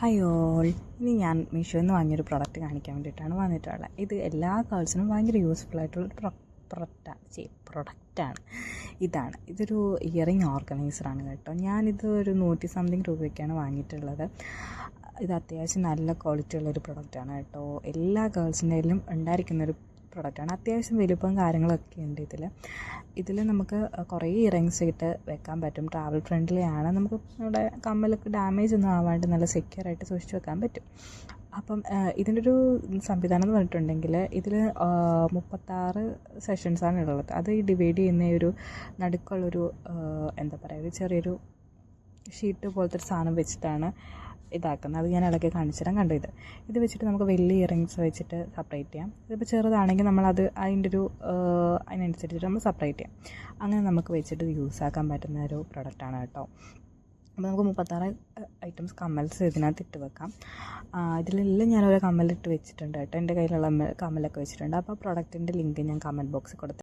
Hi all ഇനി ഞാൻ മീഷോയിൽ നിന്ന് വാങ്ങിയൊരു പ്രൊഡക്റ്റ് കാണിക്കാൻ വേണ്ടിയിട്ടാണ് വന്നിട്ടുള്ളത്. ഇത് എല്ലാ ഗേൾസിനും ഭയങ്കര യൂസ്ഫുൾ ആയിട്ടുള്ള പ്രൊ പ്രൊഡക്റ്റാണ് ചേ പ്രൊഡക്റ്റാണ് ഇതാണ്. ഇതൊരു ഇയറിങ് ഓർഗനൈസറാണ് കേട്ടോ. ഞാനിത് ഒരു നൂറ്റി സംതിങ് രൂപയ്ക്കാണ് വാങ്ങിയിട്ടുള്ളത്. ഇത് അത്യാവശ്യം നല്ല ക്വാളിറ്റി ഉള്ളൊരു പ്രൊഡക്റ്റാണ് കേട്ടോ. എല്ലാ ഗേൾസിന്റെയിലും ഉണ്ടായിരിക്കുന്നൊരു പ്രൊഡക്റ്റാണ്. അത്യാവശ്യം വലുപ്പം കാര്യങ്ങളൊക്കെ ഉണ്ട് ഇതിൽ ഇതിൽ നമുക്ക് കുറേ ഇയറിങ്സ് ഇട്ട് വെക്കാൻ പറ്റും. ട്രാവൽ ഫ്രണ്ട്ലി ആണ്. നമുക്ക് നമ്മുടെ കമ്മലൊക്കെ ഡാമേജ് ഒന്നും ആവാണ്ട് നല്ല സെക്യൂർ ആയിട്ട് സൂക്ഷിച്ച് വെക്കാൻ പറ്റും. അപ്പം ഇതിന്റെ ഒരു സംവിധാനം എന്ന് പറഞ്ഞിട്ടുണ്ടെങ്കിൽ ഇതിൽ മുപ്പത്താറ് സെഷൻസാണ് ഉള്ളത്. അത് ഈ ഡിവൈഡ് ചെയ്യുന്ന ഒരു നടുക്കുള്ളൊരു എന്താ പറയുക ഒരു ചെറിയൊരു ഷീറ്റ് പോലത്തെ ഒരു സാധനം വെച്ചിട്ടാണ് ഇതാക്കുന്നത്. അത് ഞാൻ ഇളക്കി കാണിച്ചു തരാം. കണ്ടു ഇത്? ഇത് വെച്ചിട്ട് നമുക്ക് വലിയ ഇയറിങ്സ് വെച്ചിട്ട് സെപ്പറേറ്റ് ചെയ്യാം. ഇതിപ്പോൾ ചെറുതാണെങ്കിൽ നമ്മളത് അതിന്റെ ഒരു അതിനനുസരിച്ചിട്ട് നമ്മൾ സെപ്പറേറ്റ് ചെയ്യാം. അങ്ങനെ നമുക്ക് വെച്ചിട്ട് യൂസ് ആക്കാൻ പറ്റുന്ന ഒരു പ്രൊഡക്റ്റാണ് കേട്ടോ. അപ്പോൾ നമുക്ക് മുപ്പത്താറ് ഐറ്റംസ് കമ്മൽസ് ഇതിനകത്ത് ഇട്ട് വെക്കാം. ഇതിലെല്ലാം ഞാൻ ഓരോ കമ്മലിട്ട് വെച്ചിട്ടുണ്ട് കേട്ടോ. എന്റെ കയ്യിലുള്ള കമ്മലൊക്കെ വെച്ചിട്ടുണ്ട്. അപ്പോൾ പ്രൊഡക്റ്റിന്റെ ലിങ്ക് ഞാൻ കമന്റ് ബോക്സിൽ കൊടുത്ത്